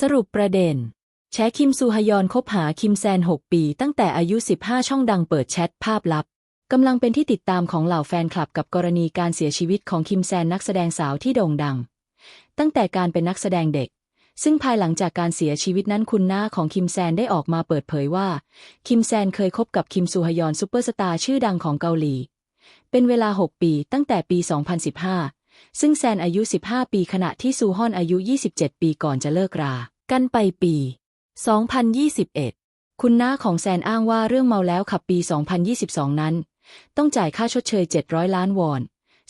สรุปประเด็น แชคิมซูฮยอนคบหาคิมแซน 6 ปี ตั้งแต่อายุ 15 ช่องดังเปิดแชทภาพลับกำลังเป็นที่ติดตามของเหล่าแฟนคลับกับกรณีการเสียชีวิตของคิมแซนนักแสดงสาวที่โด่งดัง ตั้งแต่การเป็นนักแสดงเด็ก ซึ่งภายหลังจากการเสียชีวิตนั้นคุณหน้าของคิมแซนได้ออกมาเปิดเผยว่า คิมแซนเคยคบกับคิมซูฮยอนซูเปอร์สตาร์ชื่อดังของเกาหลี เป็นเวลา 6 ปีตั้งแต่ปี 2015 ซึ่งแซนอายุ 15 ปีขณะที่ซูฮอนอายุ 27 ปีก่อนจะเลิกรา กันไปปี 2021 คุณน้าของแซนอ้างว่าเรื่องเมาแล้วขับปี 2022 นั้น ต้องจ่ายค่าชดเชย 700 ล้านวอน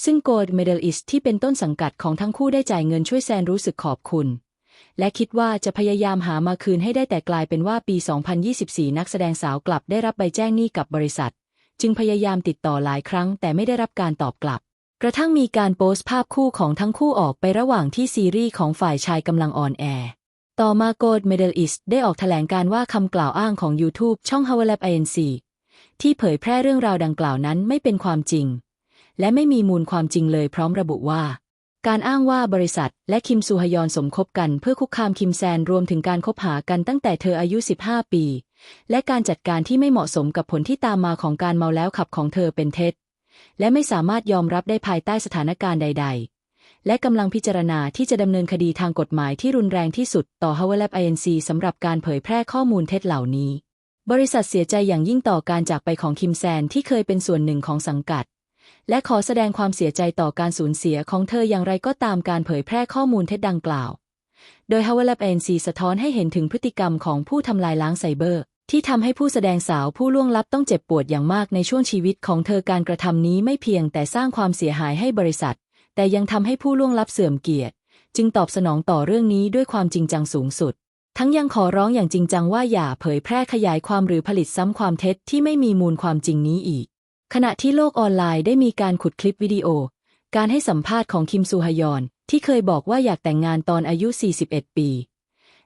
ซึ่งโกลด์เมดัลอิสที่เป็นต้นสังกัดของทั้งคู่ได้จ่ายเงินช่วยแซนรู้สึกขอบคุณ และคิดว่าจะพยายามหามาคืนให้ได้แต่กลายเป็นว่าปี 2024 นักแสดงสาวกลับได้รับใบแจ้งหนี้กับบริษัท จึงพยายามติดต่อหลายครั้งแต่ไม่ได้รับการตอบกลับ กระทั่งมีการโพสต์ภาพคู่ของทั้งคู่ออกไประหว่างที่ซีรีส์ของฝ่ายชายกำลังออนแอร์ต่อมาโกดเมดัลอิสได้ออกแถลงการว่าคำกล่าวอ้างของ YouTube ช่อง h o w l a b INC ที่เผยแพร่เรื่องราวดังกล่าวนั้นไม่เป็นความจริง และไม่มีมูลความจริงเลยพร้อมระบุว่า การอ้างว่าบริษัทและคิมซูฮยอนสมคบกันเพื่อคุกคามคิมแซนรวมถึงการคบหากันตั้งแต่เธออายุ 15 ปี และการจัดการที่ไม่เหมาะสมกับผลที่ตามมาของการเมาแล้วขับของเธอเป็นเท็จ และไม่สามารถยอมรับได้ภายใต้สถานการณ์ใด ๆ และกำลังพิจารณาที่จะดำเนินคดีทางกฎหมายที่รุนแรงที่สุดต่อ h o w l a b INC สำหรับการเผยแพร่ข้อมูลเท็จเหล่านี้ บริษัทเสียใจอย่างยิ่งต่อการจากไปของคิมแซนที่เคยเป็นส่วนหนึ่งของสังกัด และขอแสดงความเสียใจต่อการสูญเสียของเธออย่างไรก็ตามการเผยแพร่ข้อมูลเท็จดังกล่าว โดย h o w l a b INC สะท้อนให้เห็นถึงพฤติกรรมของผู้ทำลายล้างไซเบอร์ ที่ทำให้ผู้แสดงสาวผู้ล่วงลับต้องเจ็บปวดอย่างมากในช่วงชีวิตของเธอการกระทำนี้ไม่เพียงแต่สร้างความเสียหายให้บริษัท แต่ยังทำให้ผู้ล่วงลับเสื่อมเกียรติ จึงตอบสนองต่อเรื่องนี้ด้วยความจริงจังสูงสุด ทั้งยังขอร้องอย่างจริงจังว่าอย่าเผยแพร่ขยายความหรือผลิตซ้ำความเท็จที่ไม่มีมูลความจริงนี้อีก ขณะที่โลกออนไลน์ได้มีการขุดคลิปวิดีโอ การให้สัมภาษณ์ของคิมซูฮยอน ที่เคยบอกว่าอยากแต่งงานตอนอายุ 41 ปี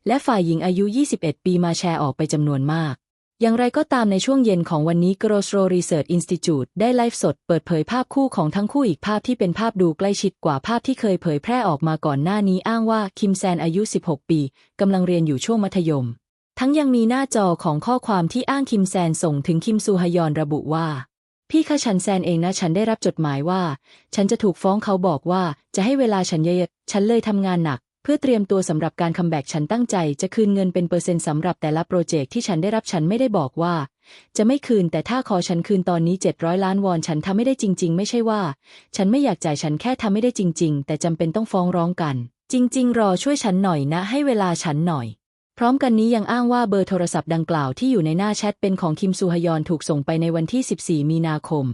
และฝ่ายหญิงอายุ 21 ปีมาแชร์ออกไปจำนวนมาก อย่างไรก็ตามในช่วงเย็นของวันนี้ Grossro Research Institute ได้ไลฟ์สดเปิดเผยภาพคู่ของทั้งคู่อีกภาพที่เป็นภาพดูใกล้ชิดกว่าภาพที่เคยเผยแพร่ออกมาก่อนหน้านี้อ้างว่าคิมแซนอายุ 16 ปีกำลังเรียนอยู่ช่วงมัธยม ทั้งยังมีหน้าจอของข้อความที่อ้างคิมแซนส่งถึงคิมซูฮยอนระบุว่า พี่คะฉันแซนเองนะฉันได้รับจดหมายว่า ฉันจะถูกฟ้องเขาบอกว่าจะให้เวลาฉันเยอะๆฉันเลยทำงานหนัก พื่อเตรียมตัวสำหรับการคัมแบ็กฉันตั้งใจจะคืนเงินเป็นเปอร์เซ็นต์สำหรับแต่ละโปรเจกต์ที่ฉันได้รับฉันไม่ได้บอกว่า จะไม่คืนแต่ถ้าขอฉันคืนตอนนี้ 700 ล้านวอนฉันทำไม่ได้จริง ๆ ไม่ใช่ว่า ฉันไม่อยากจ่ายฉันแค่ทำไม่ได้จริง ๆ แต่จำเป็นต้องฟ้องร้องกัน จริง ๆ รอช่วยฉันหน่อยนะ ให้เวลาฉันหน่อย พร้อมกันนี้ยังอ้างว่าเบอร์โทรศัพท์ดังกล่าวที่อยู่ในหน้าแชทเป็นของคิมซูฮยอนถูกส่งไปในวันที่ 14 มีนาคม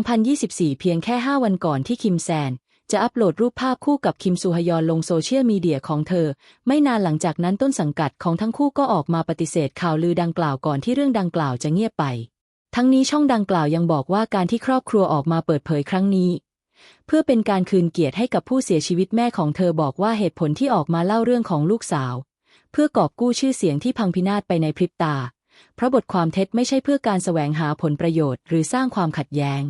2024 เพียงแค่ 5 วันก่อนที่คิมแซน จะอัปโหลดรูปภาพคู่กับคิมซูฮยอนลงโซเชียลมีเดียของเธอ ไม่นานหลังจากนั้นต้นสังกัดของทั้งคู่ก็ออกมาปฏิเสธข่าวลือดังกล่าวก่อนที่เรื่องดังกล่าวจะเงียบไป ทั้งนี้ช่องดังกล่าวยังบอกว่าการที่ครอบครัวออกมาเปิดเผยครั้งนี้ เพื่อเป็นการคืนเกียรติให้กับผู้เสียชีวิตแม่ของเธอบอกว่าเหตุผลที่ออกมาเล่าเรื่องของลูกสาว เพื่อกอบกู้ชื่อเสียงที่พังพินาศไปในพริบตา เพราะบทความเท็จไม่ใช่เพื่อการแสวงหาผลประโยชน์ หรือสร้างความขัดแย้ง